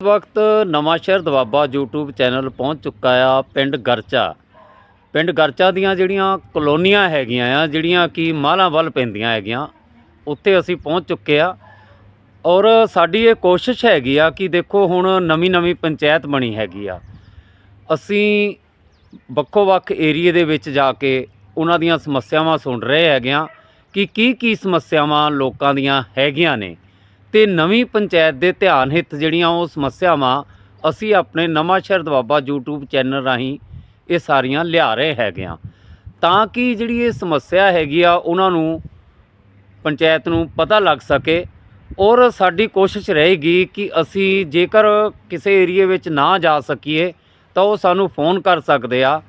ਇਸ ਵਕਤ ਨਵਾਂ ਸ਼ਹਿਰ ਦਵਾਬਾ YouTube ਚੈਨਲ ਪਹੁੰਚ ਚੁੱਕਾ ਆ, ਪਿੰਡ ਗਰਚਾ। ਪਿੰਡ ਗਰਚਾ ਦੀਆਂ ਜਿਹੜੀਆਂ ਕਲੋਨੀਆਂ ਹੈਗੀਆਂ ਆ, ਜਿਹੜੀਆਂ ਕਿ ਮਾਲਾਂ ਵੱਲ ਪੈਂਦੀਆਂ ਹੈਗੀਆਂ, ਉੱਥੇ ਅਸੀਂ ਪਹੁੰਚ ਚੁੱਕੇ ਆ। ਔਰ ਸਾਡੀ ਇਹ ਕੋਸ਼ਿਸ਼ ਹੈਗੀ ਆ ਕਿ ਦੇਖੋ ਹੁਣ ਨਵੀਂ ਨਵੀਂ ਪੰਚਾਇਤ ਬਣੀ ਹੈਗੀ ਆ। ਅਸੀਂ ਵੱਖੋ ਵੱਖ ਏਰੀਏ ਦੇ ਵਿੱਚ ਜਾ ਕੇ ਉਹਨਾਂ ਦੀਆਂ ਸਮੱਸਿਆਵਾਂ ਸੁਣ ਰਹੇ ਹੈਗੇ ਆ ਕਿ ਕੀ ਕੀ ਸਮੱਸਿਆਵਾਂ ਲੋਕਾਂ ਦੀਆਂ ਹੈਗੀਆਂ ਨੇ। ਤੇ ਨਵੀਂ ਪੰਚਾਇਤ ਦੇ ਧਿਆਨ ਹਿੱਤ ਜਿਹੜੀਆਂ ਉਹ ਸਮੱਸਿਆਵਾਂ ਅਸੀਂ ਆਪਣੇ ਨਵਾਂ ਸ਼ਹਿਰ ਦਵਾਬਾ YouTube ਚੈਨਲ ਰਾਹੀਂ ਇਹ ਸਾਰੀਆਂ ਲਿਆ ਰਹੇ ਹੈਗੇ ਆ ਤਾਂ ਕਿ ਜਿਹੜੀ ਇਹ ਸਮੱਸਿਆ ਹੈਗੀ ਆ, ਉਹਨਾਂ ਨੂੰ ਪੰਚਾਇਤ ਨੂੰ ਪਤਾ ਲੱਗ ਸਕੇ ਔਰ ਸਾਡੀ ਕੋਸ਼ਿਸ਼ ਰਹੇਗੀ ਕਿ ਅਸੀਂ ਜੇਕਰ ਕਿਸੇ ਏਰੀਏ ਵਿੱਚ ਨਾ ਜਾ ਸਕੀਏ, ਤਾਂ ਉਹ ਸਾਨੂੰ ਫੋਨ ਕਰ ਸਕਦੇ ਆ।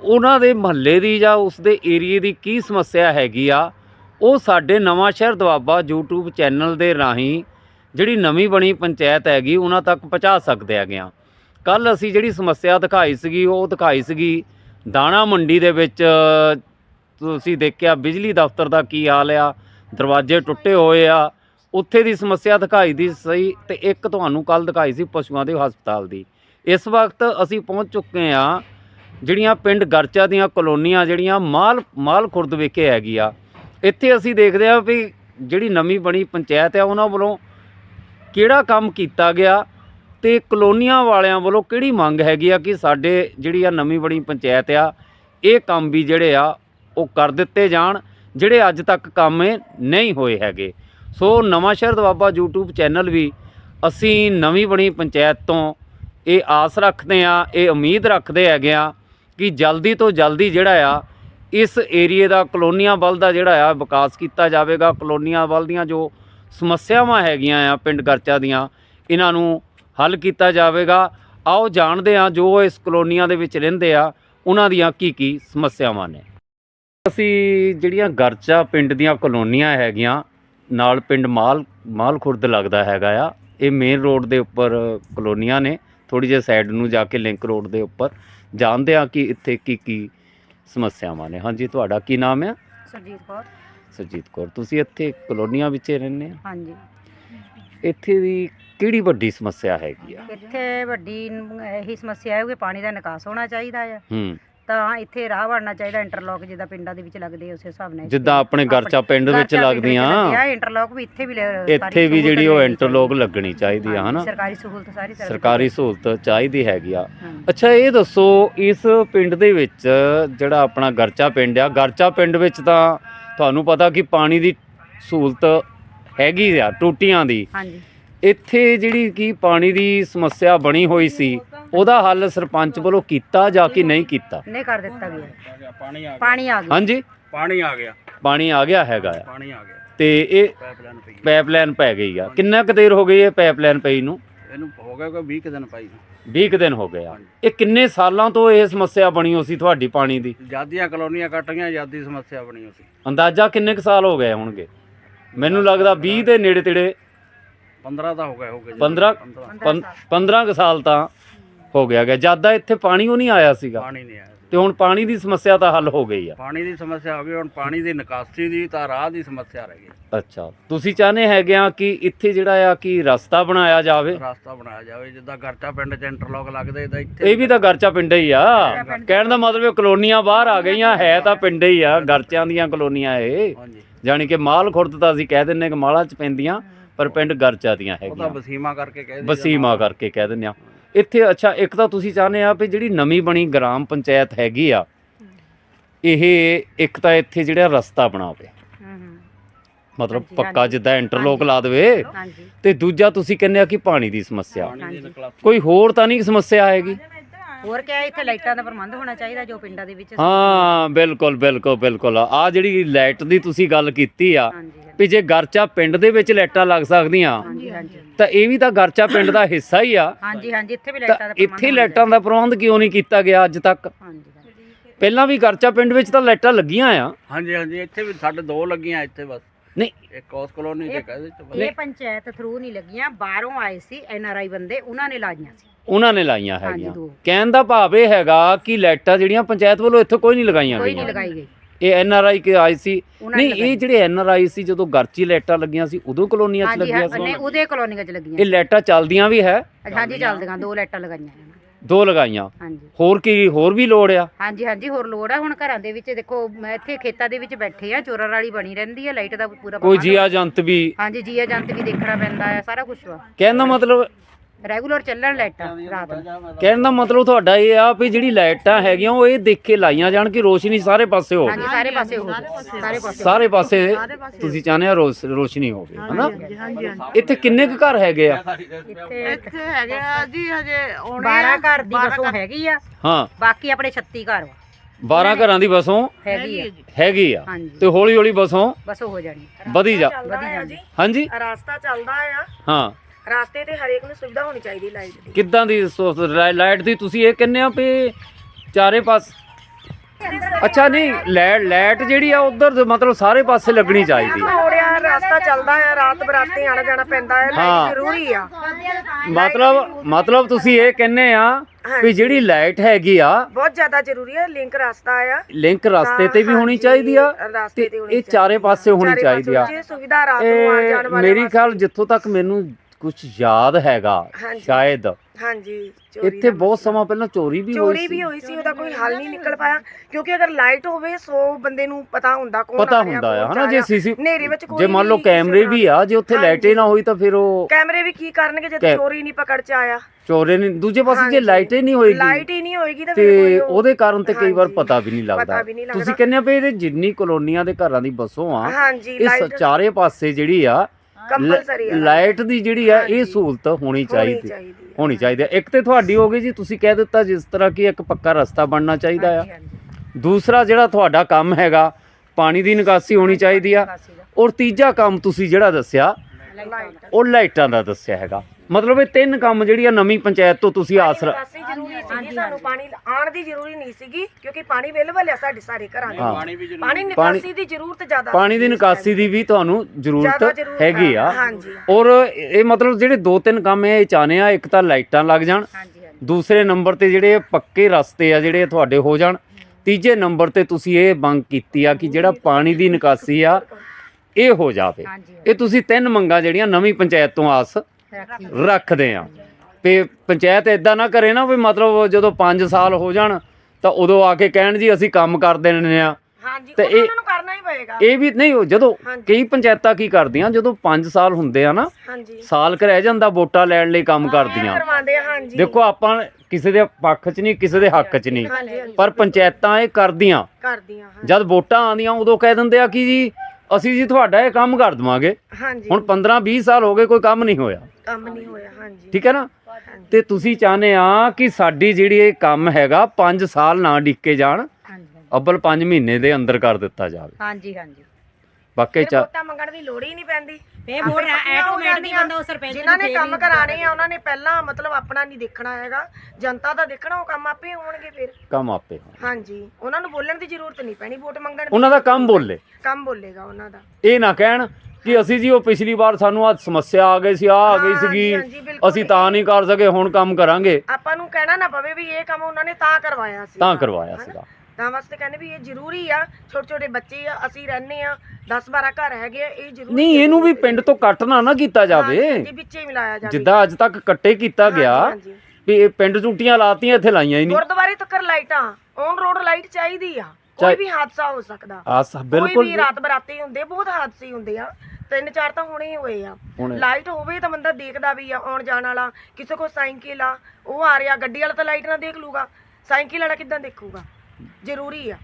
ਉਹਨਾਂ ਦੇ ਮਹੱਲੇ ਦੀ ਜਾਂ ਉਸ ਦੇ ਏਰੀਏ ਦੀ ਕੀ ਸਮੱਸਿਆ ਹੈਗੀ ਆ ਉਹ ਸਾਡੇ ਨਵਾਂ ਸ਼ਹਿਰ ਦਵਾਬਾ YouTube ਚੈਨਲ ਦੇ ਰਾਹੀਂ ਜਿਹੜੀ ਨਵੀਂ ਬਣੀ ਪੰਚਾਇਤ ਹੈਗੀ, ਉਹਨਾਂ ਤੱਕ ਪਹੁੰਚਾ ਸਕਦੇ ਹੈਗੇ ਆ ਕੱਲ ਅਸੀਂ ਜਿਹੜੀ ਸਮੱਸਿਆ ਦਿਖਾਈ ਸੀਗੀ, ਉਹ ਦਿਖਾਈ ਸੀਗੀ ਦਾਣਾ ਮੰਡੀ ਦੇ ਵਿੱਚ। ਤੁਸੀਂ ਦੇਖਿਆ ਬਿਜਲੀ ਦਫ਼ਤਰ ਦਾ ਕੀ ਹਾਲ ਆ, ਦਰਵਾਜ਼ੇ ਟੁੱਟੇ ਹੋਏ ਆ। ਉੱਥੇ ਦੀ ਸਮੱਸਿਆ ਦਿਖਾਈ ਦੀ ਸਹੀ ਤੇ ਇੱਕ ਤੁਹਾਨੂੰ ਕੱਲ ਦਿਖਾਈ ਸੀ ਪਸ਼ੂਆਂ ਦੇ ਹਸਪਤਾਲ ਦੀ। ਇਸ ਵਕਤ ਅਸੀਂ ਪਹੁੰਚ ਚੁੱਕੇ ਆ ਜਿਹੜੀਆਂ ਪਿੰਡ ਗਰਚਾ ਦੀਆਂ ਕਲੋਨੀਆਂ, ਜਿਹੜੀਆਂ ਮਾਲ ਮਾਲ ਖੁਰਦ ਵਿਖੇ ਹੈਗੀ ਆ। ਇੱਥੇ ਅਸੀਂ ਦੇਖਦੇ ਹਾਂ ਵੀ ਜਿਹੜੀ ਨਵੀਂ ਬਣੀ ਪੰਚਾਇਤ ਆ ਉਹਨਾਂ ਵੱਲੋਂ ਕਿਹੜਾ ਕੰਮ ਕੀਤਾ ਗਿਆ ਤੇ ਕਲੋਨੀਆਂ ਵਾਲਿਆਂ ਵੱਲੋਂ ਕਿਹੜੀ ਮੰਗ ਹੈਗੀ ਆ ਕਿ ਸਾਡੇ ਜਿਹੜੀ ਆ ਨਵੀਂ ਬਣੀ ਪੰਚਾਇਤ ਆ, ਇਹ ਕੰਮ ਵੀ ਜਿਹੜੇ ਆ, ਉਹ ਕਰ ਦਿੱਤੇ ਜਾਣ, ਜਿਹੜੇ ਅੱਜ ਤੱਕ ਕੰਮ ਨਹੀਂ ਹੋਏ ਹੈਗੇ। ਸੋ ਨਵਾਂ ਸ਼ਹਿਰ ਦਵਾਬਾ YouTube ਚੈਨਲ ਵੀ ਅਸੀਂ ਨਵੀਂ ਬਣੀ ਪੰਚਾਇਤ ਤੋਂ ਇਹ ਆਸ ਰੱਖਦੇ ਆ ਇਹ ਉਮੀਦ ਰੱਖਦੇ ਹੈਗੇ ਆ ਕਿ ਜਲਦੀ ਤੋਂ ਜਲਦੀ ਜਿਹੜਾ ਆ ਇਸ ਏਰੀਏ ਦਾ ਕਲੋਨੀਆਂ ਵੱਲ ਦਾ ਜਿਹੜਾ ਆ ਵਿਕਾਸ ਕੀਤਾ ਜਾਵੇਗਾ। ਕਲੋਨੀਆਂ ਵੱਲ ਦੀਆਂ ਜੋ ਸਮੱਸਿਆਵਾਂ ਹੈਗੀਆਂ ਆ ਪਿੰਡ ਗਰਚਾ ਦੀਆਂ, ਇਹਨਾਂ ਨੂੰ ਹੱਲ ਕੀਤਾ ਜਾਵੇਗਾ। ਆਓ ਜਾਣਦੇ ਆ ਜੋ ਇਸ ਕਲੋਨੀਆਂ ਦੇ ਵਿੱਚ ਰਹਿੰਦੇ ਆ, ਉਹਨਾਂ ਦੀਆਂ ਕੀ ਕੀ ਸਮੱਸਿਆਵਾਂ ਨੇ। ਅਸੀਂ ਜਿਹੜੀਆਂ ਗਰਚਾ ਪਿੰਡ ਦੀਆਂ ਕਲੋਨੀਆਂ ਹੈਗੀਆਂ, ਨਾਲ ਪਿੰਡ ਮਾਲ ਮਾਲ ਖੁਰਦ ਲੱਗਦਾ ਹੈਗਾ ਆ, ਇਹ ਮੇਨ ਰੋਡ ਦੇ ਉੱਪਰ ਕਲੋਨੀਆਂ ਨੇ। ਥੋੜੀ ਜਿਹੀ ਸਾਈਡ ਨੂੰ ਜਾ ਕੇ ਲਿੰਕ ਰੋਡ ਦੇ ਉੱਪਰ। ਜਾਣਦੇ ਆ ਕਿ ਇੱਥੇ ਕੀ ਕੀ ਸਮੱਸਿਆਵਾਂ ਨੇ। ਹਾਂਜੀ ਤੁਹਾਡਾ ਕੀ ਨਾਮ ਹੈ ਸਰਜੀਤ ਕੌਰ। ਸਰਜੀਤ ਕੌਰ ਤੁਸੀਂ ਇੱਥੇ ਕਲੋਨੀਆਂ ਵਿੱਚ ਹੀ ਰਹਿੰਦੇ ਆ ਹਾਂਜੀ। ਇੱਥੇ ਦੀ ਕਿਹੜੀ ਵੱਡੀ ਸਮੱਸਿਆ ਹੈਗੀ ਆ? ਇੱਥੇ ਵੱਡੀ ਇਹੀ ਸਮੱਸਿਆ ਹੈ ਕਿ ਪਾਣੀ ਦਾ ਨਿਕਾਸ ਹੋਣਾ ਚਾਹੀਦਾ ਆ। ਹੂੰ। ਤਾਂ ਇੱਥੇ ਰਾਹ ਬਣਨਾ ਚਾਹੀਦਾ ਇੰਟਰਲੋਕ ਜਿੱਦਾਂ ਪਿੰਡਾਂ ਦੇ ਵਿੱਚ ਲੱਗਦੇ ਆ, ਉਸ ਹਿਸਾਬ ਨਾਲ ਜਿੱਦਾਂ ਆਪਣੇ ਗਰਚਾ ਪਿੰਡ ਵਿੱਚ ਲੱਗਦੀਆਂ। ਇੰਟਰਲੋਕ ਵੀ ਇੱਥੇ ਵੀ ਲ- ਇੱਥੇ ਸਾਰੀ ਵੀ ਜਿਹੜੀ ਉਹ ਇੰਟਰਲੋਕ ਲੱਗਣੀ ਚਾਹੀਦੀ ਆ ਹਨਾ? ਸਰਕਾਰੀ ਸਹੂਲਤ ਸਾਰੀ ਤਰ੍ਹਾਂ ਦੀ ਸਰਕਾਰੀ ਸਹੂਲਤ ਚਾਹੀਦੀ ਹੈਗੀ ਆ। ਅੱਛਾ ਇਹ ਦੱਸੋ ਇਸ ਪਿੰਡ ਦੇ ਵਿੱਚ ਜਿਹੜਾ ਆਪਣਾ ਗਰਚਾ ਪਿੰਡ ਆ ਗਰਚਾ ਪਿੰਡ ਵਿੱਚ ਤਾਂ ਤੁਹਾਨੂੰ ਪਤਾ ਕਿ ਪਾਣੀ ਦੀ ਸਹੂਲਤ ਹੈਗੀ ਆ ਟੂਟੀਆਂ ਦੀ। ਹਾਂਜੀ। ਇੱਥੇ ਜਿਹੜੀ ਕੀ ਪਾਣੀ ਦੀ ਸਮੱਸਿਆ ਬਣੀ ਹੋਈ ਸੀ ਉਹਦਾ ਹੱਲ ਸਰਪੰਚ ਵੱਲੋਂ ਕੀਤਾ ਜਾਂ ਕਿ ਨਹੀਂ ਕੀਤਾ? ਨਹੀਂ ਕਰ ਦਿੱਤਾ ਗਿਆ। ਪਾਣੀ ਆ ਗਿਆ। ਪਾਣੀ ਆ ਗਿਆ। ਹਾਂਜੀ? ਪਾਣੀ ਆ ਗਿਆ। ਪਾਣੀ ਆ ਗਿਆ ਹੈਗਾ ਆ। ਪਾਣੀ ਆ ਗਿਆ। ਤੇ ਇਹ ਪਾਈਪਲਾਈਨ ਪਈ ਪਾਈਪਲਾਈਨ ਪੈ ਗਈ ਆ। ਕਿੰਨਾ ਕੁ ਦੇਰ ਹੋ ਗਈ ਇਹ ਪਾਈਪਲਾਈਨ ਪਈ ਨੂੰ? ਇਹਨੂੰ ਹੋ ਗਿਆ ਕੋਈ 20 ਕੁ ਦਿਨ ਪਾਈ ਨੂੰ 20 ਕੁ ਦਿਨ ਹੋ ਗਏ ਆ। ਇਹ ਕਿੰਨੇ ਸਾਲਾਂ ਤੋਂ ਇਹ ਸਮੱਸਿਆ ਬਣੀ ਹੋ ਸੀ ਤੁਹਾਡੀ ਪਾਣੀ ਦੀ? ਆਜ਼ਾਦੀਆਂ ਕਲੋਨੀਆਂ ਕੱਟੀਆਂ ਆਜ਼ਾਦੀ ਸਮੱਸਿਆ ਬਣੀ ਹੋਈ ਸੀ। ਅੰਦਾਜ਼ਾ ਕਿੰਨੇ ਕੁ ਸਾਲ ਹੋ ਗਏ ਹੋਣਗੇ? ਮੈਨੂੰ ਲੱਗਦਾ 20 ਦੇ ਨੇੜੇ ਤੇੜੇ 15 ਤਾਂ ਹੋ ਗਏ ਹੋਗੇ 15 15 15 ਕੁ ਸਾਲ। ਤਾਂ ਹੋ ਗਿਆ ਗਿਆ ਜ਼ਿਆਦਾ ਇੱਥੇ ਪਾਣੀ ਉਹ ਨਹੀਂ ਆਇਆ ਸੀਗਾ ਪਾਣੀ ਨਹੀਂ ਆਇਆ। ਤੇ ਹੁਣ ਪਾਣੀ ਦੀ ਸਮੱਸਿਆ ਤਾਂ ਹੱਲ ਹੋ ਗਈ ਆ। ਪਾਣੀ ਦੀ ਸਮੱਸਿਆ ਹੋ ਗਈ ਹੁਣ ਪਾਣੀ ਦੀ ਨਿਕਾਸੀ ਦੀ ਤਾਂ ਰਾਹ ਦੀ ਸਮੱਸਿਆ ਰਹਿ ਗਈ। ਅੱਛਾ। ਤੁਸੀਂ ਚਾਹਨੇ ਹੈਗੇ ਆ ਕਿ ਇੱਥੇ ਜਿਹੜਾ ਆ ਕਿ ਰਸਤਾ ਬਣਾਇਆ ਜਾਵੇ? ਰਸਤਾ ਬਣਾਇਆ ਜਾਵੇ ਜਿੱਦਾਂ ਗਰਚਾ ਪਿੰਡ 'ਚ ਇੰਟਰਲੋਕ ਲੱਗਦੇ ਤਾਂ ਇੱਥੇ ਇਹ ਵੀ ਤਾਂ ਗਰਚਾ ਪਿੰਡ ਹੀ ਆ। ਕਹਿਣ ਦਾ ਮਤਲਬ ਇਹ ਕਲੋਨੀਆਂ ਬਾਹਰ ਆ ਗਈਆਂ ਹੈ ਤਾਂ ਪਿੰਡ ਹੀ ਆ ਗਰਚਿਆਂ ਦੀਆਂ ਕਲੋਨੀਆਂ ਇਹ। ਹਾਂਜੀ। ਜਾਣੀ ਕਿ ਮਾਲ ਖੁਰਦ ਤਾਂ ਅਸੀਂ ਕਹਿ ਦਿੰਨੇ ਕਿ ਮਾਲਾਂ 'ਚ ਪੈਂਦੀਆਂ। ਪਰ ਪਿੰਡ ਗਰਚਾ ਦੀਆਂ ਉਹ ਤਾਂ ਹੈਗੀਆਂ। ਵਸੀਮਾ ਕਰਕੇ ਕਹਿ ਵਸੀਮਾ ਕਰਕੇ ਕਹਿ ਦਿੰਦੇ ਆ। ਇੱਥੇ ਅੱਛਾ ਇੱਕ ਤਾਂ ਤੁਸੀਂ ਚਾਹੁੰਦੇ ਆ ਵੀ ਜਿਹੜੀ ਨਵੀਂ ਬਣੀ ਗ੍ਰਾਮ ਪੰਚਾਇਤ ਹੈਗੀ ਆ ਇਹ ਇੱਕ ਤਾਂ ਇੱਥੇ ਜਿਹੜਾ ਰਸਤਾ ਬਣਾਵੇ। ਹੂੰ ਹੂੰ। ਮਤਲਬ ਹਾਂਜੀ, ਪੱਕਾ ਹਾਂਜੀ। ਜਿੱਦਾਂ ਇੰਟਰਲੋਕ ਲਾ ਦੇਵੇ। ਹਾਂਜੀ। ਤੇ ਦੂਜਾ ਤੁਸੀਂ ਕਹਿੰਦੇ ਆ ਕਿ ਪਾਣੀ ਦੀ ਸਮੱਸਿਆ। ਪਾਣੀ ਦੀ ਨਿਕਾਸੀ ਕੋਈ ਹੋਰ ਤਾਂ ਨਹੀਂ ਸਮੱਸਿਆ ਹੈਗੀ ਹੋਰ ਕਿਆ ਇੱਥੇ ਲਾਈਟਾਂ ਦਾ ਪ੍ਰਬੰਧ ਹੋਣਾ ਚਾਹੀਦਾ ਜੋ ਪਿੰਡਾਂ ਦੇ ਵਿੱਚ ਹਾਂ ਬਿਲਕੁਲ ਬਿਲਕੁਲ ਬਿਲਕੁਲ। ਆ ਜਿਹੜੀ ਲਾਈਟ ਦੀ ਤੁਸੀਂ ਗੱਲ ਕੀਤੀ ਆ ਹਾਂਜੀ। ਵੀ ਜੇ ਗਰਚਾ ਪਿੰਡ ਦੇ ਵਿੱਚ ਲਾਈਟਾਂ ਲੱਗ ਸਕਦੀਆਂ ਹਾਂਜੀ ਹਾਂਜੀ। ਤਾਂ ਇਹ ਵੀ ਤਾਂ ਗਰਚਾ ਪਿੰਡ ਦਾ ਹਿੱਸਾ ਹੀ ਆ। ਹਾਂਜੀ ਹਾਂਜੀ ਇੱਥੇ ਵੀ ਲਾਈਟਾਂ ਦਾ ਪ੍ਰਬੰਧ ਇੱਥੇ ਲਾਈਟਾਂ ਦਾ ਪ੍ਰਬੰਧ ਕਿਉਂ ਨਹੀਂ ਕੀਤਾ ਗਿਆ ਅੱਜ ਤੱਕ। ਹਾਂਜੀ ਪਹਿਲਾਂ ਵੀ ਗਰਚਾ ਪਿੰਡ ਵਿੱਚ ਤਾਂ ਲਾਈਟਾਂ ਲੱਗੀਆਂ ਆ। ਹਾਂਜੀ ਹਾਂਜੀ ਇੱਥੇ ਵੀ ਸਾਡੇ ਦੋ ਲੱਗੀਆਂ ਇੱਥੇ ਬਸ। ਨਹੀਂ। ਇੱਕ ਉਸ ਕਲੋਨੀ ਤੇ ਕਹਿੰਦੇ। ਇਹ ਪੰਚਾਇਤ ਥਰੂ ਨਹੀਂ ਲੱਗੀਆਂ ਬਾਹਰੋਂ ਆਏ ਸੀ ਐਨ ਆਰ ਆਈ ਬੰਦੇ ਉਹਨਾਂ ਨੇ ਲਾਈਆਂ ਸੀ। ਉਹਨਾਂ ਨੇ ਲਾਈਆਂ ਹੈਗੀਆਂ। ਦੋ। ਕਹਿਣ ਦਾ ਭਾਵ ਇਹ ਹੈਗਾ ਕਿ ਲਾਈਟਾਂ ਜਿਹੜੀਆਂ ਪੰਚਾਇਤ ਵੱਲੋਂ ਇੱਥੇ ਕੋਈ ਨਹੀਂ ਲਗਾਈਆਂ ਕੋਈ ਨਹੀਂ ਗਈਆਂ। ਲਗਾਈ ਗਈ। ਇਹ ਐਨ ਆਰ ਆਈ ਕੇ ਆਏ ਸੀ? ਉਹਨਾਂ ਨੇ ਨਹੀਂ ਇਹ ਜਿਹੜੇ ਐਨ ਆਰ ਆਈ ਸੀ ਜਦੋਂ ਗਰਚੀ ਲਾਈਟਾਂ ਲੱਗੀਆਂ ਸੀ ਉਦੋਂ ਕਲੋਨੀਆਂ 'ਚ ਹਾਂਜੀ ਲੱਗੀਆਂ ਹਾਂ, ਸੀ ਨਹੀਂ ਉਹਦੇ ਕਲੋਨੀਆਂ ਚ ਇਹ ਲੱਗੀਆਂ ਲਾਈਟਾਂ ਚੱਲਦੀਆਂ ਵੀ ਹੈ। ਹਾਂਜੀ ਚੱਲਦੀਆਂ ਦੋ ਲਾਈਟਾਂ ਲਗਾਈਆਂ ਨੇ। ਦੋ ਲਗਾਈਆਂ। ਹਾਂਜੀ। ਹੋਰ ਕੀ ਹੋਰ ਵੀ ਲੋੜ ਆ? ਹਾਂਜੀ ਹਾਂਜੀ ਹੋਰ ਲੋੜ ਆ। ਹੁਣ ਘਰਾਂ ਦੇ ਵਿੱਚ ਦੇਖੋ ਮੈਂ ਇੱਥੇ ਖੇਤਾਂ ਦੇ ਵਿੱਚ ਬੈਠੇ ਆ ਚੋਰਾਂ ਵਾਲੀ ਬਣੀ ਰਹਿੰਦੀ ਹੈ ਲਾਈਟ ਦਾ ਪੂਰਾ ਕੋਈ ਪ੍ਰਬੰਧ। ਜੀਆ ਜੰਤ ਵੀ। ਹਾਂਜੀ ਜੀਆ ਜੰਤ ਵੀ ਦੇਖਣਾ ਪੈਂਦਾ ਹੈ ਸਾਰਾ ਕੁਝ ਵਾ। ਕਹਿਣ ਦਾ ਮਤਲਬ ਰੈਗੂਲਰ ਚੱਲਣ ਲਾਈਟਾਂ ਰਾਤ ਨੂੰ। ਕਹਿਣ ਦਾ ਮਤਲਬ ਤੁਹਾਡਾ ਇਹ ਆ ਵੀ ਜਿਹੜੀ ਲਾਈਟਾਂ ਹੈਗੀਆਂ ਉਹ ਇਹ ਦੇਖ ਕੇ ਲਾਈਆਂ ਜਾਣ ਕਿ ਰੋਸ਼ਨੀ ਸਾਰੇ ਪਾਸੇ ਹੋਵੇ ਹਾਂਜੀ ਸਾਰੇ ਪਾਸੇ ਹੋ ਸਾਰੇ ਪਾਸੇ ਸਾਰੇ ਪਾਸੇ ਤੁਸੀਂ ਚਾਹੁੰਦੇ ਆ ਰੋਸ- ਰੋਸ਼ਨੀ ਹੋਵੇ ਹਨਾ? ਇੱਥੇ ਕਿੰਨੇ ਕੁ ਘਰ ਹੈਗੇ ਆ? ਇੱਥੇ ਇੱਥੇ ਹੈਗੇ ਆ ਜੀ ਹਜੇ ਆਉਣੇ 12 ਆ। ਘਰ ਦੀ ਬਸੋਂ ਹੈਗੀ ਆ। ਹਾਂ। ਬਾਕੀ ਆਪਣੇ 36 ਘਰ ਵਾ 12 ਘਰਾਂ ਦੀ ਬਸੋਂ ਹੈਗੀ ਆ। ਹੈਗੀ ਆ ਹਾਂਜੀ। ਤੇ ਹੌਲੀ ਹੌਲੀ ਬਸੋਂ ਬਸੋਂ ਹੋ ਜਾਣੀ। ਵਧੀ ਜਾ। ਵਧੀ ਜਾਂਦੀ। ਹਾਂਜੀ। ਰਾਸਤਾ ਚੱਲਦਾ ਆ। ਹਾਂ। ਰਾਸਤੇ ਤੇ ਹਰੇਕ ਨੂੰ ਸੁਵਿਧਾ ਹੋਣੀ ਚਾਹੀਦੀ ਲਾਈਟ ਦੀ। ਕਿੱਦਾਂ ਦੀ ਸੋ- ਲਾਈ- ਲਾਈਟ ਦੀ ਤੁਸੀਂ ਇਹ ਕਹਿੰਦੇ ਆ ਵੀ ਚਾਰੇ ਪਾਸ ਅੱਛਾ ਨਹੀਂ ਲਾਈਟ ਲਾਈਟ ਜਿਹੜੀ ਆ ਉਧਰ ਮਤਲਬ ਸਾਰੇ ਪਾਸੇ ਲੱਗਣੀ ਚਾਹੀਦੀ ਹੋੜਿਆ ਰਾਸਤਾ ਚੱਲਦਾ ਆ ਰਾਤ ਬਰਾਤੇ ਆਣਾ ਜਾਣਾ ਪੈਂਦਾ ਹੈ ਹਾਂ। ਲਾਈਟ ਜ਼ਰੂਰੀ ਆ। ਮਤਲਬ ਮਤਲਬ ਤੁਸੀਂ ਇਹ ਕਹਿੰਦੇ ਆ ਵੀ ਜਿਹੜੀ ਲਾਈਟ ਹੈਗੀ ਆ ਬਹੁਤ ਜ਼ਿਆਦਾ ਜ਼ਰੂਰੀ ਹੈ ਲਿੰਕ ਰਾਸਤਾ ਆ। ਲਿੰਕ ਰਸਤੇ ਤੇ ਵੀ ਹੋਣੀ ਹਾਂਜੀ, ਚਾਹੀਦੀ ਆ ਰਸਤੇ ਤੇ ਹੋਣੀ ਇਹ ਚਾਰੇ ਪਾਸੇ ਹੋਣੀ ਚਾਰੇ ਚਾਹੀਦੀ ਆ। ਪਾਸੋਂ ਜੇ ਸੁਵਿਧਾ ਰਾਤ ਨੂੰ ਆਉਣ ਜਾਣ ਇਹ ਵਾਲੇ ਮੇਰੀ। ਖਿਆਲ ਜਿੱਥੋਂ ਤੱਕ ਮੈਨੂੰ ਕੁਝ ਯਾਦ ਹੈਗਾ ਹਾਂਜੀ। ਸ਼ਾਇਦ ਹਾਂਜੀ ਚੋਰੀ ਇੱਥੇ ਦਾ ਬਹੁਤ ਮਸਲਾ। ਸਮਾਂ ਪਹਿਲਾਂ ਚੋਰੀ ਵੀ ਹੋਈ ਚੋਰੀ ਸੀ ਵੀ ਹੋਈ ਸੀ ਉਹਦਾ ਕੋਈ ਹੱਲ ਨਹੀਂ ਨਿਕਲ ਪਾਇਆ ਕਿਉਂਕਿ ਅਗਰ ਲਾਈਟ ਹੋਵੇ 100 ਬੰਦੇ ਨੂੰ ਪਤਾ ਹੁੰਦਾ ਕੌਣ ਪਤਾ ਆ ਰਿਹਾ, ਹੁੰਦਾ ਆ ਕੌਣ ਹਨਾ ਜਾ ਜੇ ਰਿਹਾ। ਸੀਸੀ ਹਨੇਰੇ ਵਿੱਚ ਕੋਈ ਜੇ ਮੰਨ ਲਓ ਕਿਸੇ ਕੈਮਰੇ ਵੀ ਆ ਜੇ ਉੱਥੇ ਹਾਂਜੀ। ਲਾਈਟ ਨਾ ਹੋਈ ਤਾਂ ਫਿਰ ਉਹ ਕੈਮਰੇ ਵੀ ਕੀ ਕਰਨਗੇ ਜਦ ਕੈ- ਚੋਰੀ ਨਹੀਂ ਪਕੜ ਚ ਆਇਆ ਚੋਰੇ ਨਹੀਂ ਦੂਜੇ ਪਾਸੇ ਜੇ ਹਾਂਜੀ। ਲਾਈਟ ਨਹੀਂ ਹੋਏਗੀ ਲਾਈਟ ਹੀ ਨਹੀਂ ਹੋਏਗੀ ਤਾਂ ਫਿਰ ਕੋਈ ਤੇ ਉਹ- ਉਹਦੇ ਕਾਰਨ ਤੇ ਕਈ ਵਾਰ ਹਾਂਜੀ। ਪਤਾ ਵੀ ਨਹੀਂ ਲੱਗਦਾ ਪਤਾ ਵੀ ਨਹੀਂ ਲੱਗਦਾ। ਤੁਸੀਂ ਕਹਿੰਦੇ ਆ ਵੀ ਇਹਦੇ ਜਿੰਨੀ ਕਲੋਨੀਆਂ ਦੇ ਘਰਾਂ ਦੀ ਬਸੋਂ ਆ ਹਾਂਜੀ ਇਹ ਲਾਈਟ ਸ- ਚਾਰੇ ਪਾਸੇ ਜਿਹੜੀ ਆ ਕੰਪਲਸਰੀ ਲਾਈਟ ਦੀ ਜਿਹੜੀ ਆ ਇਹ। ਸਹੂਲਤ ਹੋਣੀ ਚਾਹੀਦੀ। ਹੋਣੀ ਚਾਹੀਦੀ ਹੈ ਇੱਕ ਤੇ ਤੁਹਾਡੀ ਹੋ ਗਈ ਜੀ ਤੁਸੀਂ ਕਹਿ ਦਿੱਤਾ ਜਿਸ ਤਰ੍ਹਾਂ ਕਿ ਇੱਕ ਪੱਕਾ ਰਸਤਾ ਬਣਨਾ ਚਾਹੀਦਾ ਆ। ਦੂਸਰਾ ਜਿਹੜਾ ਤੁਹਾਡਾ ਕੰਮ ਹੈਗਾ ਪਾਣੀ ਦੀ ਨਿਕਾਸੀ ਹੋਣੀ ਚਾਹੀਦੀ ਆ। ਔਰ ਤੀਜਾ ਕੰਮ ਤੁਸੀਂ ਜਿਹੜਾ ਦੱਸਿਆ ਉਹ ਲਾਈਟਾਂ ਦਾ ਦੱਸਿਆ ਹੈਗਾ ਮਤਲਬ ਇਹ ਤਿੰਨ ਕੰਮ ਜਿਹੜੀ ਆ ਨਵੀਂ ਪੰਚਾਇਤ ਤੋਂ ਤੁਸੀਂ ਆਸ ਰ- ਨਿਕਾਸੀ ਜ਼ਰੂਰੀ ਸੀਗੀ ਸਾਨੂੰ ਪਾਣੀ ਆਉਣ ਦੀ ਜ਼ਰੂਰੀ ਨਹੀਂ ਸੀਗੀ ਕਿਉਂਕਿ ਪਾਣੀ ਅਵੇਲੇਬਲ ਹੈ ਸਾਡੇ ਸਾਰੇ ਘਰਾਂ ਦੇ ਹਾਂ। ਪਾਣੀ ਵੀ ਜ਼ਰੂਰੀ ਪਾਣੀ ਨਿਕਾਸੀ ਦੀ ਜ਼ਰੂਰਤ ਜ਼ਿਆਦਾ ਪਾਣੀ ਦੀ ਸੀਗੀ ਇਸ ਨਿਕਾਸੀ ਦੀ ਵੀ ਤੁਹਾਨੂੰ ਜ਼ਿਆਦਾ ਜ਼ਰੂਰਤ ਜ਼ਰੂਰਤ ਹੈਗੀ ਆ। ਹਾਂਜੀ। ਔਰ ਇਹ ਮਤਲਬ ਜਿਹੜੇ ਦੋ ਤਿੰਨ ਕੰਮ ਇਹ ਚਾਹਨੇ ਆ ਇੱਕ ਤਾਂ ਲਾਈਟਾਂ ਲੱਗ ਜਾਣ ਹਾਂਜੀ ਹਾਂਜੀ। ਦੂਸਰੇ ਨੰਬਰ ਤੇ ਜਿਹੜੇ ਪੱਕੇ ਰਸਤੇ ਆ ਜਿਹੜੇ ਤੁਹਾਡੇ ਹੋ ਜਾਣ ਤੀਜੇ ਨੰਬਰ ਤੇ ਤੁਸੀਂ ਇਹ ਮੰਗ ਕੀਤੀ ਆ ਕਿ ਜਿਹੜਾ ਪਾਣੀ ਦੀ ਨਿਕਾਸੀ ਆ ਇਹ ਹੋ ਜਾਵੇ। ਹਾਂਜੀ। ਇਹ ਤੁਸੀਂ ਤਿੰਨ ਮੰਗਾਂ ਜਿਹੜੀਆਂ ਨਵੀਂ ਪੰਚਾਇਤ ਤੋਂ ਆਸ ਰੱਖਦੇ ਆ। ਤੇ ਪੰਚਾਇਤ ਇਦਾਂ ਨਾ ਕਰੇ ਨਾ ਵੀ ਮਤਲਬ ਜਦੋਂ 5 ਸਾਲ ਹੋ ਜਾਣ ਤਾਂ ਉਦੋਂ ਆ ਕੇ ਕਹਿਣ ਜੀ ਅਸੀਂ ਕੰਮ ਕਰ ਦੇਣੇ ਆ। ਹਾਂਜੀ ਉਹਨਾਂ ਨੂੰ ਕਰਨਾ ਹੀ ਪਏਗਾ। ਇਹ ਵੀ ਨਹੀਂ ਉਹ ਜਦੋਂ। ਕਈ ਪੰਚਾਇਤਾਂ ਕੀ ਕਰਦੀਆਂ ਜਦੋਂ 5 ਸਾਲ ਹੁੰਦੇ ਆ ਨਾ ਹਾਂਜੀ। ਸਾਲ ਕ ਰਹਿ ਜਾਂਦਾ ਵੋਟਾਂ ਲੈਣ ਲਈ ਕੰਮ ਕਰਦੀਆਂ। ਕਰਵਾਉਂਦੇ ਆ, ਹਾਂਜੀ। ਦੇਖੋ ਆਪਾਂ ਕਿਸੇ ਦੇ ਪੱਖ 'ਚ ਨਹੀਂ ਕਿਸੇ ਦੇ ਹੱਕ 'ਚ ਨਹੀਂ। ਪਰ ਪੰਚਾਇਤਾਂ ਇਹ ਕਰਦੀਆਂ। ਕਰਦੀਆਂ ਜਦ ਵੋਟਾਂ ਆਉਂਦੀਆਂ ਉਦੋਂ ਕਹਿ ਦਿੰਦੇ ਆ ਕਿ ਜੀ ਅਸੀਂ ਜੀ ਤੁਹਾਡਾ ਇਹ ਕੰਮ ਕਰ ਦਵਾਂਗੇ। ਹਾਂਜੀ। ਹੁਣ 15 20 ਸਾਲ ਹੋ ਗਏ ਕੋਈ ਕੰਮ ਨਹੀਂ ਹੋਇਆ। ਕੰਮ ਨਹੀਂ ਹੋਇਆ ਹਾਂਜੀ। ਠੀਕ ਹੈ ਨਾ? ਤੇ ਤੁਸੀਂ ਚਾਹੁੰਦੇ ਆ ਕਿ ਸਾਡੀ ਜਿਹੜੀ ਇਹ ਕੰਮ ਹੈਗਾ 5 ਸਾਲ ਨਾ ਡਿੱਕੇ ਜਾਣ ਹਾਂਜੀ ਅੱਬਲ 5 ਮਹੀਨੇ ਦੇ ਅੰਦਰ ਕਰ ਦਿੱਤਾ ਜਾਵੇ। ਹਾਂਜੀ ਹਾਂਜੀ। ਬਾਕੀ ਫਿਰ ਚਾ ਵੋਟਾਂ ਮੰਗਣ ਦੀ ਲੋੜ ਹੀ ਨਹੀਂ ਪੈਂਦੀ। ਫੇਰ ਵੋਟ ਜਾਂਦੀਆਂ। ਬੰਦਾ ਉਹ ਸਰਪੰਚ ਜਿਨ੍ਹਾਂ ਨੂੰ ਕੰਮ ਕਰਾਣੇ ਆ ਉਹਨਾਂ ਨੇ ਪਹਿਲਾਂ ਮਤਲਬ ਆਪਣਾ ਨਹੀਂ ਦੇਖਣਾ ਹੈਗਾ। ਜਨਤਾ ਦਾ ਦੇਖਣਾ ਉਹ ਕੰਮ ਆਪੇ ਹੋਣਗੇ ਫਿਰ। ਕੰਮ ਆਪੇ ਹੋਣਾ। ਹਾਂਜੀ। ਉਹਨਾਂ ਨੂੰ ਬੋਲਣ ਦੀ ਜ਼ਰੂਰਤ ਨਹੀਂ ਪੈਣੀ ਵੋਟ ਮੰਗਣ ਦੀ ਉਹਨਾਂ ਦਾ ਕੰਮ ਬੋਲੇ। ਕੰਮ ਬੋਲੇਗਾ ਉਹਨਾਂ ਦਾ। ਇਹ ਨਾ ਕਹਿਣ ਕਿ ਅਸੀਂ ਜੀ ਉਹ ਪਿਛਲੀ ਵਾਰ ਸਾਨੂੰ ਆ ਸਮੱਸਿਆ ਆ ਗਈ ਸੀ ਆ ਆ ਗਈ ਹਾਂਜੀ, ਸੀਗੀ। ਬਿਲਕੁਲ ਅਸੀਂ ਤਾਂ ਨਹੀਂ ਕਰ ਸਕੇ ਹੁਣ ਕੰਮ ਕਰਾਂਗੇ। ਆਪਾਂ ਨੂੰ ਕਹਿਣਾ ਨਾ ਪਵੇ ਵੀ ਇਹ ਕੰਮ ਉਹਨਾਂ ਨੇ ਤਾਂ ਕਰਵਾਇਆ ਸੀ ਤਾਂ ਕਰਵਾਇਆ ਸੀਗਾ। ਤਾਂ ਵਾਸਤੇ ਕਹਿੰਦੇ ਵੀ ਇਹ ਜ਼ਰੂਰੀ ਆ ਛੋਟੇ ਛੋਟੇ ਬੱਚੇ ਆ ਅਸੀਂ ਰਹਿੰਦੇ ਆ 10 12 ਘਰ ਹੈਗੇ ਆ ਇਹ ਜ਼ਰੂਰੀ ਨਹੀਂ ਇਹਨੂੰ ਵੀ ਪਿੰਡ ਤੋਂ ਕੱਟ ਨਾ ਨਾ ਕੀਤਾ ਜਾਵੇ। ਜੀ ਵਿੱਚੇ ਮਿਲਾਇਆ ਜਾਵੇ। ਜਿੱਦਾਂ ਅੱਜ ਤੱਕ ਕੱਟੇ ਕੀਤਾ ਗਿਆ ਹਾਂਜੀ। ਵੀ ਇਹ ਪਿੰਡ ਝੂਟੀਆਂ ਲਾਤੀਆਂ ਇੱਥੇ ਲਾਈਆਂ ਹੀ ਨਹੀਂ। ਗੁਰਦੁਆਰੇ ਤੱਕ ਲਾਈਟਾਂ ਔਨ ਰੋਡ ਲਾਈਟ ਚਾਹੀਦੀ ਆ। ਕੋਈ ਚਾਹੀ- ਵੀ ਹਾਦਸਾ ਹੋ ਸਕਦਾ। ਕੋਈ ਬਿਲਕੁਲ ਵੀ ਰਾਤ ਬਰਾਤੇ ਹੁੰਦੇ ਬਹੁਤ ਹਾਦਸੇ ਹੁੰਦੇ ਆ। ਤਿੰਨ ਚਾਰ ਤਾਂ ਹੁਣੇ ਹੀ ਹੋਏ ਆ। ਹੁਣੇ। ਲਾਈਟ ਹੋਵੇ ਤਾਂ ਬੰਦਾ ਦੇਖਦਾ ਵੀ ਆ ਆਉਣ ਜਾਣ ਵਾਲਾ। ਕਿਸੇ ਕੋਲ ਸਾਈਕਲ ਆ ਉਹ ਆ ਰਿਹਾ ਗੱਡੀ ਵਾਲਾ ਤਾਂ ਲਾਈਟ ਨਾ ਦੇਖ ਲੂਗਾ। ਸਾਈਕਲ ਵਾਲਾ ਕਿੱਦਾਂ ਦੇਖੂਗਾ? ਜ਼ਰੂਰੀ ਆ।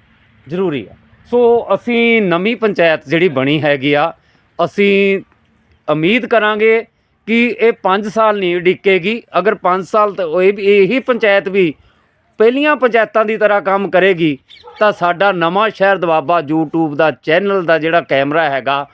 ਜ਼ਰੂਰੀ ਆ। ਸੋ ਅਸੀਂ ਨਵੀਂ ਪੰਚਾਇਤ ਜਿਹੜੀ ਬਣੀ ਹੈਗੀ ਆ ਅਸੀਂ ਉਮੀਦ ਕਰਾਂਗੇ ਕਿ ਇਹ 5 ਸਾਲ ਨਹੀਂ ਡਿੱਕੇਗੀ ਅਗਰ 5 ਸਾਲ ਤੇ ਇਹ ਵੀ ਇਹੀ ਪੰਚਾਇਤ ਵੀ ਪਹਿਲੀਆਂ ਪੰਚਾਇਤਾਂ ਦੀ ਤਰ੍ਹਾਂ ਕੰਮ ਕਰੇਗੀ ਤਾਂ ਸਾਡਾ ਨਵਾਂ ਸ਼ਹਿਰ ਦਵਾਬਾ YouTube ਦਾ ਚੈਨਲ ਦਾ ਜਿਹੜਾ ਕੈਮਰਾ ਹੈਗਾ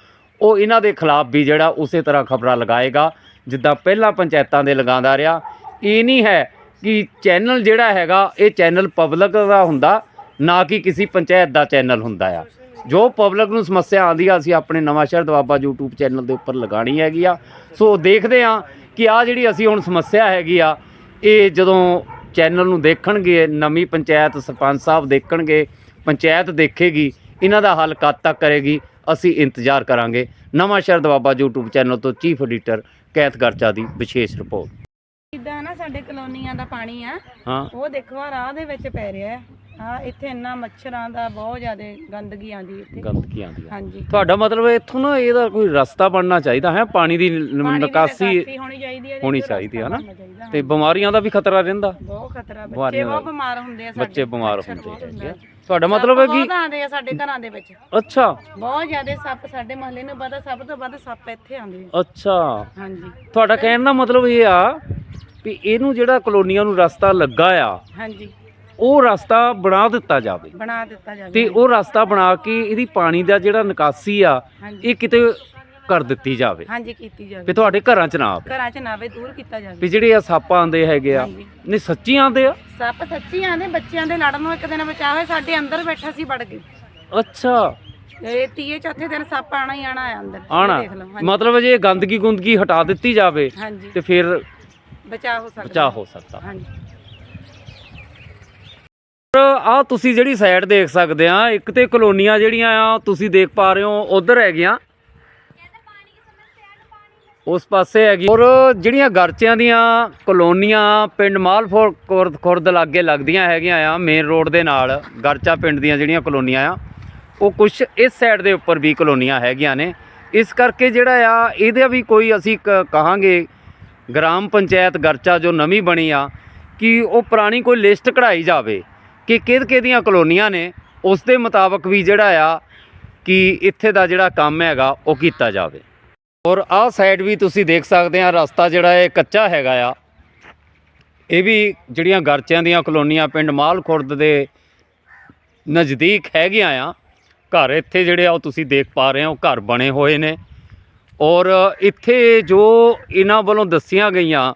ਉਹ ਇਹਨਾਂ ਦੇ ਖਿਲਾਫ ਵੀ ਜਿਹੜਾ ਉਸੇ ਤਰ੍ਹਾਂ ਖਬਰਾਂ ਲਗਾਏਗਾ, ਜਿੱਦਾਂ ਪਹਿਲਾਂ ਪੰਚਾਇਤਾਂ ਦੇ ਲਗਾਉਂਦਾ ਰਿਹਾ। ਇਹ ਨਹੀਂ ਹੈ ਕਿ ਚੈਨਲ ਜਿਹੜਾ ਹੈਗਾ, ਇਹ ਚੈਨਲ ਪਬਲਿਕ ਦਾ ਹੁੰਦਾ, ਨਾ ਕਿ ਕਿਸੇ ਪੰਚਾਇਤ ਦਾ ਚੈਨਲ ਹੁੰਦਾ ਆ। ਜੋ ਪਬਲਿਕ ਨੂੰ ਸਮੱਸਿਆ ਆਉਂਦੀ ਆ, ਅਸੀਂ ਆਪਣੇ ਨਵਾਂ ਸ਼ਹਿਰ ਦਵਾਬਾ YouTube ਚੈਨਲ ਦੇ ਉੱਪਰ ਲਗਾਣੀ ਹੈਗੀ ਆ। ਸੋ ਦੇਖਦੇ ਆ ਕਿ ਆ ਜਿਹੜੀ ਅਸੀਂ ਹੁਣ ਸਮੱਸਿਆ ਹੈਗੀ ਆ, ਇਹ ਜਦੋਂ ਚੈਨਲ ਨੂੰ ਦੇਖਣਗੇ, ਨਵੀਂ ਪੰਚਾਇਤ ਸਰਪੰਚ ਸਾਹਿਬ ਦੇਖਣਗੇ, ਪੰਚਾਇਤ ਦੇਖੇਗੀ, ਇਹਨਾਂ ਦਾ ਹੱਲ ਕਦ ਤੱਕ ਕਰੇਗੀ ਅਸੀਂ ਇੰਤਜ਼ਾਰ ਕਰਾਂਗੇ। Nawanshahr Doaba YouTube channel ਤੋਂ ਚੀਫ ਐਡੀਟਰ ਕੈਥ ਗਰਚਾ ਦੀ ਵਿਸ਼ੇਸ਼ ਰਿਪੋਰਟ। ਇਦਾਂ ਨਾ ਸਾਡੇ ਕਲੋਨੀਆਂ ਦਾ ਪਾਣੀ ਆ ਹਾਂ। ਉਹ ਦੇਖੋ ਆ ਰਾਹ ਦੇ ਵਿੱਚ ਪੈ ਰਿਹਾ ਆ ਇੱਥੇ ਇੰਨਾ ਮੱਛਰਾਂ ਦਾ ਬਹੁਤ ਜ਼ਿਆਦਾ ਗੰਦਗੀ ਆਂਦੀ ਇੱਥੇ। ਗੰਦਗੀ ਆਉਂਦੀ ਹੈ ਹਾਂਜੀ। ਤੁਹਾਡਾ ਮਤਲਬ ਇੱਥੋਂ ਨਾ ਇਹਦਾ ਕੋਈ ਰਸਤਾ ਬਣਨਾ ਚਾਹੀਦਾ ਹੈ? ਪਾਣੀ ਦੀ ਨ- ਪਾਣੀ ਦੀ ਨਿਕਾਸੀ ਹੋਣੀ ਚਾਹੀਦੀ ਹੈ ਹੋਣੀ ਇਹਦੇ ਚਾਹੀਦੀ ਹੈ ਨਾ? ਰਸਤਾ ਬਣਨਾ ਚਾਹੀਦਾ, ਤੇ ਬਿਮਾਰੀਆਂ ਦਾ ਵੀ ਖਤਰਾ ਰਹਿੰਦਾ? ਬਹੁਤ ਖਤਰਾ ਬੱਚੇ ਬਿਮਾਰੀਆਂ ਬਹੁਤ ਬਿਮਾਰ ਹੁੰਦੇ ਆ ਸਾਡੇ। ਬੱਚੇ ਬਿਮਾਰ ਮੱਛਰ ਹੁੰਦੇ ਬਹੁਤ ਹੈਗੇ ਆ। ਹੁੰਦਾ। ਤੁਹਾਡਾ ਮਤਲਬ ਹੈ ਕਿ ਬਹੁਤ ਆਉਂਦੇ ਆ ਸਾਡੇ ਘਰਾਂ ਦੇ ਵਿੱਚ। ਅੱਛਾ। ਬਹੁਤ ਜ਼ਿਆਦਾ ਸੱਪ ਸਾਡੇ ਮਹੱਲੇ ਨੂੰ ਪਤਾ ਸਭ ਤੋਂ ਵੱਧ ਸੱਪ ਇੱਥੇ ਆਉਂਦੇ ਆ। ਅੱਛਾ। ਹਾਂਜੀ। ਤੁਹਾਡਾ ਕਹਿਣ ਦਾ ਮਤਲਬ ਇਹ ਆ ਵੀ ਇਹਨੂੰ ਜਿਹੜਾ ਕਲੋਨੀਆਂ ਨੂੰ ਰਸਤਾ ਲੱਗਾ ਆ ਹਾਂਜੀ। ਉਹ ਰਸਤਾ ਬਣਾ ਦਿੱਤਾ ਜਾਵੇ। ਬਣਾ ਦਿੱਤਾ ਜਾਵੇ। ਤੇ ਉਹ ਰਸਤਾ ਬਣਾ ਕੇ ਇਹਦੀ ਪਾਣੀ ਦਾ ਜਿਹੜਾ ਨਿਕਾਸੀ ਆ ਹਾਂਜੀ। ਇਹ ਕਿਤੇ ਕਰ ਦਿੱਤੀ ਜਾਵੇ। ਹਾਂਜੀ ਕੀਤੀ ਜਾਵੇ। ਵੀ ਤੁਹਾਡੇ ਘਰਾਂ 'ਚ ਨਾ ਆਵੇ। ਘਰਾਂ 'ਚ ਨਾਵੇ ਦੂਰ ਕੀਤਾ ਜਾਵੇ। ਵੀ ਜਿਹੜੇ ਆ ਸੱਪ ਆਉਂਦੇ ਹੈਗੇ ਆ ਹਾਂਜੀ। ਨਹੀਂ ਸੱਚੀ ਆਉਂਦੇ ਆ? ਸੱਪ ਸੱਚੀ ਆਂਦੇ ਬੱਚਿਆਂ ਦੇ ਲੜਨ ਨੂੰ ਇੱਕ ਦਿਨ ਬਚਾਵੇ ਸਾਡੇ ਅੰਦਰ ਬੈਠਾ ਸੀ ਵੜ ਕੇ ਅੱਛਾ। ਇਹ ਤੀਏ ਚੌਥੇ ਦਿਨ ਸੱਪ ਆਣਾ ਹੀ ਆਣਾ ਆ ਅੰਦਰ। ਇਹ ਆਣਾ। ਦੇਖ ਲਓ ਹਾਂਜੀ। ਮਤਲਬ ਜੇ ਗੰਦਗੀ ਗੁੰਦਗੀ ਹਟਾ ਦਿੱਤੀ ਜਾਵੇ ਹਾਂਜੀ। ਤੇ ਫਿਰ ਬਚਾਅ ਹੋ ਸਕਦਾ। ਬਚਾਅ ਹੋ ਸਕਦਾ। ਹਾਂਜੀ। ਆ ਤੁਸੀਂ ਜਿਹੜੀ ਸਾਈਡ ਦੇਖ ਸਕਦੇ ਆ ਇੱਕ ਤੇ ਕਲੋਨੀਆਂ ਜਿਹੜੀਆਂ ਆ ਤੁਸੀਂ ਦੇਖ ਪਾ ਰਹੇ ਹੋ ਉਧਰ ਹੈਗੀਆਂ। ਉਸ ਪਾਸੇ ਹੈਗੀ। ਔਰ ਜਿਹੜੀਆਂ ਗਰਚਿਆਂ ਦੀਆਂ ਕਲੋਨੀਆਂ ਪਿੰਡ ਮਾਲਫੋਰ ਖੁਰਦ ਖੁਰਦ ਲਾਗੇ ਲੱਗਦੀਆਂ ਹੈਗੀਆਂ ਆ ਮੇਨ ਰੋਡ ਦੇ ਨਾਲ, ਗਰਚਾ ਪਿੰਡ ਦੀਆਂ ਜਿਹੜੀਆਂ ਕਲੋਨੀਆਂ ਆ, ਉਹ ਕੁਝ ਇਸ ਸਾਈਡ ਦੇ ਉੱਪਰ ਵੀ ਕਲੋਨੀਆਂ ਹੈਗੀਆਂ ਨੇ। ਇਸ ਕਰਕੇ ਜਿਹੜਾ ਆ, ਇਹਦਾ ਵੀ ਕੋਈ ਅਸੀਂ ਕ- ਕਹਾਂਗੇ ਗ੍ਰਾਮ ਪੰਚਾਇਤ ਗਰਚਾ ਜੋ ਨਵੀਂ ਬਣੀ ਆ, ਕਿ ਉਹ ਪੁਰਾਣੀ ਕੋਈ ਲਿਸਟ ਕਢਾਈ ਜਾਵੇ ਕਿ ਕਿਹਦੇ ਕਿਹਦੀਆਂ ਕਲੋਨੀਆਂ ਨੇ, ਉਸ ਦੇ ਮੁਤਾਬਕ ਵੀ ਜਿਹੜਾ ਆ, ਕਿ ਇੱਥੇ ਦਾ ਜਿਹੜਾ ਕੰਮ ਹੈਗਾ, ਉਹ ਕੀਤਾ ਜਾਵੇ। ਔਰ ਆਹ ਸਾਈਡ ਵੀ ਤੁਸੀਂ ਦੇਖ ਸਕਦੇ ਆ, ਰਸਤਾ ਜਿਹੜਾ ਇਹ ਕੱਚਾ ਹੈਗਾ ਆ। ਇਹ ਵੀ ਜਿਹੜੀਆਂ ਗਰਚਿਆਂ ਦੀਆਂ ਕਲੋਨੀਆਂ ਪਿੰਡ ਮਾਲ ਖੁਰਦ ਦੇ ਨਜ਼ਦੀਕ ਹੈਗੀਆਂ ਆ। ਘਰ ਇੱਥੇ ਜਿਹੜੇ ਆ, ਉਹ ਤੁਸੀਂ ਦੇਖ ਪਾ ਰਹੇ ਹੋ, ਘਰ ਬਣੇ ਹੋਏ ਨੇ। ਔਰ ਇੱਥੇ ਜੋ ਇਹਨਾਂ ਵੱਲੋਂ ਦੱਸੀਆਂ ਗਈਆਂ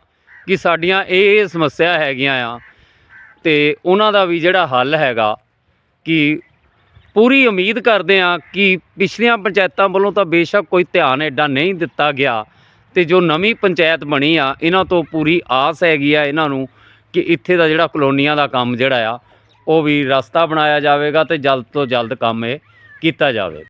ਕਿ ਸਾਡੀਆਂ ਇਹ ਸਮੱਸਿਆ ਹੈਗੀਆਂ ਆ, ਤੇ ਉਹਨਾਂ ਦਾ ਵੀ ਜਿਹੜਾ ਹੱਲ ਹੈਗਾ ਕਿ ਪੂਰੀ ਉਮੀਦ ਕਰਦੇ ਹਾਂ ਕਿ ਪਿਛਲੀਆਂ ਪੰਚਾਇਤਾਂ ਵੱਲੋਂ ਤਾਂ ਬੇਸ਼ੱਕ ਕੋਈ ਧਿਆਨ ਐਡਾ ਨਹੀਂ ਦਿੱਤਾ ਗਿਆ ਤੇ ਜੋ ਨਵੀਂ ਪੰਚਾਇਤ ਬਣੀ ਆ, ਇਹਨਾਂ ਤੋਂ ਪੂਰੀ ਆਸ ਹੈਗੀ ਆ ਇਹਨਾਂ ਨੂੰ ਕਿ ਇੱਥੇ ਦਾ ਜਿਹੜਾ ਕਲੋਨੀਆਂ ਦਾ ਕੰਮ ਜਿਹੜਾ ਆ, ਉਹ ਵੀ ਰਸਤਾ ਬਣਾਇਆ ਜਾਵੇਗਾ ਤੇ ਜਲਦ ਤੋਂ ਜਲਦ ਕੰਮ ਇਹ ਕੀਤਾ ਜਾਵੇ।